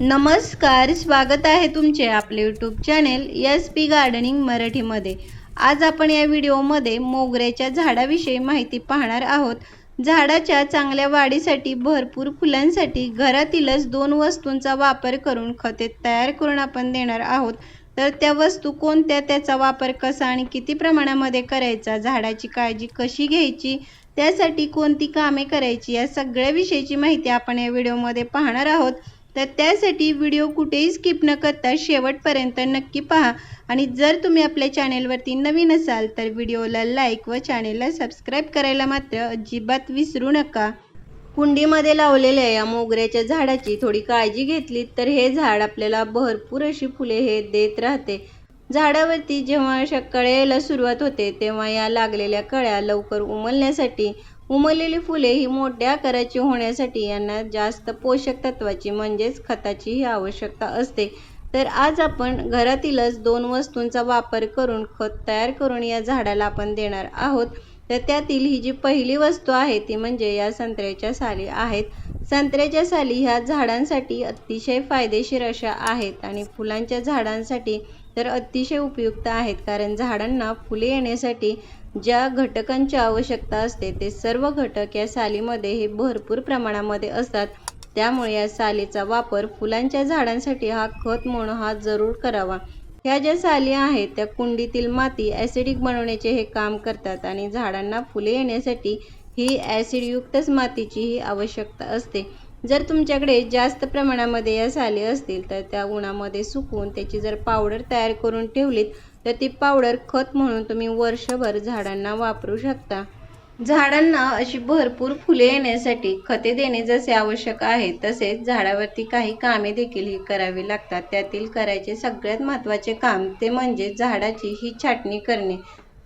नमस्कार स्वागत आहे तुमचे आपले YouTube channel S P gardening मराठीमध्ये. आज आपण या व्हिडिओमध्ये मोगऱ्याच्या झाडाविषयी माहिती पाहणार आहोत. झाडाच्या चांगल्या वाढीसाठी भरपूर फुलांसाठी घरातीलच दोन वस्तूंचा वापर करून खते तयार करून आपण देणार आहोत. तर त्या वस्तू कोणत्या त्याचा वापर कसा आणि किती प्रमाणामध्ये करायचा झाडाची काळजी कशी घ्यायची त्यासाठी कोणती कामे करायची या सगळ्या विषयीची माहिती आपण या व्हिडिओमध्ये पाहणार आहोत. तर त्यासाठी व्हिडिओ कुठेही स्किप न करता शेवटपर्यंत नक्की पहा. आणि जर तुम्ही आपल्या चॅनेलवरती नवीन असाल तर व्हिडिओला लाईक व चॅनेलला सबस्क्राईब करायला मात्र अजिबात विसरू नका. कुंडीमध्ये लावलेल्या या मोगऱ्याच्या झाडाची थोडी काळजी घेतली तर हे झाड आपल्याला भरपूर अशी फुले हे देत राहते. झाडावरती जेव्हा अशा कळ्या सुरुवात होते तेव्हा या लागलेल्या कळ्या लवकर उमलण्यासाठी उमललेली फुले ही मोठ्या आकाराची होण्यासाठी यांना जास्त पोषक तत्वाची म्हणजेच खताचीही आवश्यकता असते. तर आज आपण घरातीलच दोन वस्तूंचा वापर करून खत तयार करून या झाडाला आपण देणार आहोत. तर त्यातील ही जी पहिली वस्तू आहे ती म्हणजे या संत्र्याच्या साली आहेत. संत्र्याच्या साली ह्या झाडांसाठी अतिशय फायदेशीर अशा आहेत आणि फुलांच्या झाडांसाठी तर अतिशय उपयुक्त आहेत कारण झाडांना फुले येण्यासाठी ज्या घटकांची आवश्यकता असते ते सर्व घटक या सालीमध्ये हे भरपूर प्रमाणामध्ये असतात. त्यामुळे या सालीचा वापर फुलांच्या झाडांसाठी हा खत म्हणून हा जरूर करावा. ह्या ज्या साली आहेत त्या कुंडीतील माती ॲसिडिक बनवण्याचे हे काम करतात आणि झाडांना फुले येण्यासाठी ही ॲसिडयुक्तच मातीची ही आवश्यकता असते. जर तुमच्याकडे जास्त प्रमाणामध्ये या साली असतील तर त्या उन्हामध्ये सुकवून त्याची जर पावडर तयार करून ठेवलीत तर ती पावडर खत म्हणून तुम्ही वर्षभर झाडांना वापरू शकता. झाडांना अशी भरपूर फुले येण्यासाठी खते देणे जसे आवश्यक आहे तसेच झाडावरती काही कामे देखील ही करावी लागतात. त्यातील करायचे सगळ्यात महत्त्वाचे काम ते म्हणजे झाडाची ही छाटणी करणे.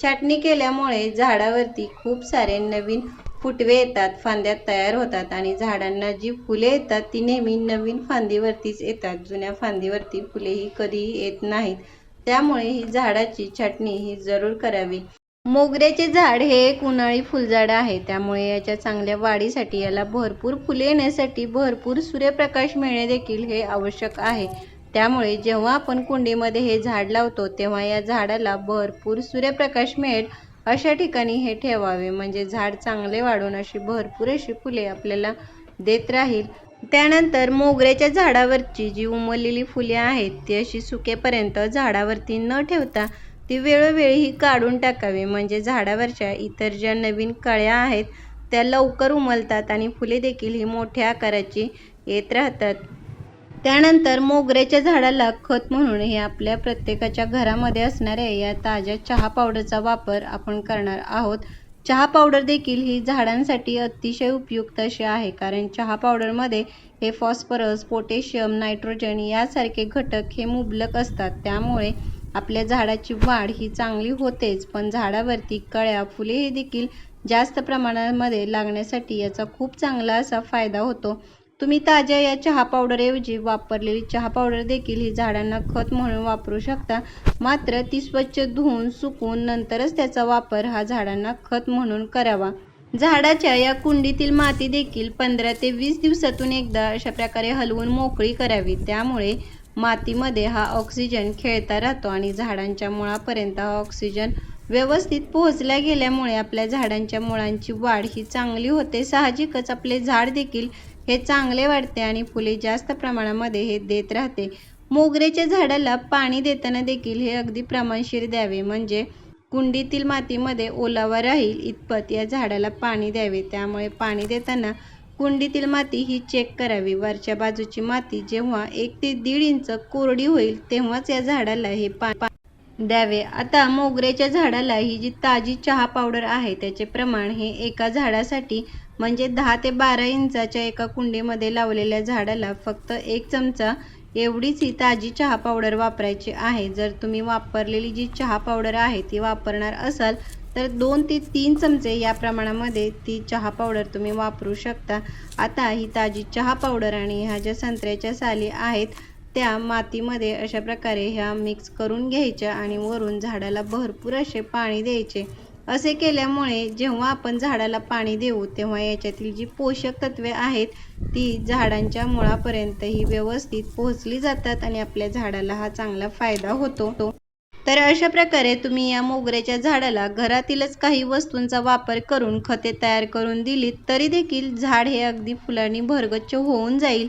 छाटणी केल्यामुळे झाडावरती खूप सारे नवीन फुटवे येतात फांद्या तयार होतात आणि झाडांना जी फुले येतात ती नेहमी नवीन फांदीवरतीच येतात. जुन्या फांदीवरती फुले ही कधीही येत नाहीत. त्यामुळे ही झाडाची छाटणी ही जरूर करावी. मोगऱ्याचे झाड हे एक उन्हाळी फुलझाड आहे. त्यामुळे याच्या चांगल्या वाढीसाठी याला भरपूर फुले येण्यासाठी भरपूर सूर्यप्रकाश मिळणे देखील हे आवश्यक आहे. त्यामुळे जेव्हा आपण कुंडीमध्ये हे झाड लावतो तेव्हा या झाडाला भरपूर सूर्यप्रकाश मिळेल. अशा ठिकाणी हे ठेवावे. म्हणजे झाड चांगले वाढून अशी भरपूर अशी फुले आपल्याला देत राहील. त्यानंतर मोगऱ्याच्या झाडावरची जी उमललेली फुले आहेत ती अशी सुकेपर्यंत झाडावरती न ठेवता ती वेळोवेळी ही काढून टाकावी. म्हणजे झाडावरच्या इतर ज्या नवीन कळ्या आहेत त्या लवकर उमलतात आणि फुले देखील ही मोठ्या आकाराची येत राहतात. त्यानंतर मोगऱ्याच्या झाडाला खत म्हणून हे आपल्या प्रत्येकाच्या घरामध्ये असणाऱ्या या ताज्या चहा पावडरचा वापर आपण करणार आहोत. चहा पावडर देखील ही झाडांसाठी अतिशय उपयुक्त अशी आहे कारण चहा पावडरमध्ये हे फॉस्फरस पोटॅशियम नायट्रोजन यासारखे घटक हे मुबलक असतात. त्यामुळे आपल्या झाडाची वाढ ही चांगली होतेच पण झाडावरती कळ्या फुले हे देखील जास्त प्रमाणामध्ये लागण्यासाठी याचा खूप चांगला असा फायदा होतो. तुम्ही ताज्या या चहा पावडरऐवजी वापरलेली चहा पावडर देखील ही झाडांना खत म्हणून वापरू शकता. मात्र ती स्वच्छ धुवून सुकवून नंतरच त्याचा वापर हा झाडांना खत म्हणून करावा. झाडाच्या या कुंडीतील माती देखील पंधरा ते वीस दिवसातून एकदा अशा प्रकारे हलवून मोकळी करावी. त्यामुळे मातीमध्ये हा ऑक्सिजन खेळता राहतो आणि झाडांच्या मुळापर्यंत हा ऑक्सिजन व्यवस्थित पोहोचल्या गेल्यामुळे आपल्या झाडांच्या मुळांची वाढ ही चांगली होते. साहजिकच आपले झाड देखील हे चांगले वाढते आणि फुले जास्त प्रमाणामध्ये हे देत राहते. मोगऱ्याच्या झाडाला पाणी देताना देखील हे अगदी प्रमाणशीर द्यावे. म्हणजे कुंडीतील मातीमध्ये ओलावा राहील इतपत या झाडाला पाणी द्यावे. त्यामुळे पाणी देताना कुंडीतील माती ही चेक करावी. वरच्या बाजूची माती जेव्हा एक ते दीड इंच कोरडी होईल तेव्हाच या झाडाला हे पा द्यावे. आता मोगऱ्याच्या झाडाला ही जी ताजी चहा पावडर आहे त्याचे प्रमाण हे एका झाडासाठी म्हणजे दहा ते बारा इंचाच्या एका कुंडीमध्ये लावलेल्या झाडाला फक्त एक चमचा एवढीच ही ताजी चहा पावडर वापरायची आहे. जर तुम्ही वापरलेली जी चहा पावडर आहे ती वापरणार असाल तर दोन ते तीन चमचे या प्रमाणामध्ये ती चहा पावडर तुम्ही वापरू शकता. आता ही ताजी चहा पावडर आणि ह्या ज्या संत्र्याच्या साली आहेत त्या मातीमध्ये अशा प्रकारे ह्या मिक्स करून घ्यायच्या आणि वरून झाडाला भरपूर असे पाणी द्यायचे. असे केल्यामुळे जेव्हा आपण झाडाला पाणी देऊ तेव्हा याच्यातील जी पोषक तत्वे आहेत ती झाडांच्या मुळापर्यंतही व्यवस्थित पोहोचली जातात आणि आपल्या झाडाला हा चांगला फायदा होतो. तर अशा प्रकारे तुम्ही या मोगऱ्याच्या झाडाला घरातीलच काही वस्तूंचा वापर करून खते तयार करून दिलीत तरी देखील झाड हे अगदी फुलांनी भरगच्च होऊन जाईल.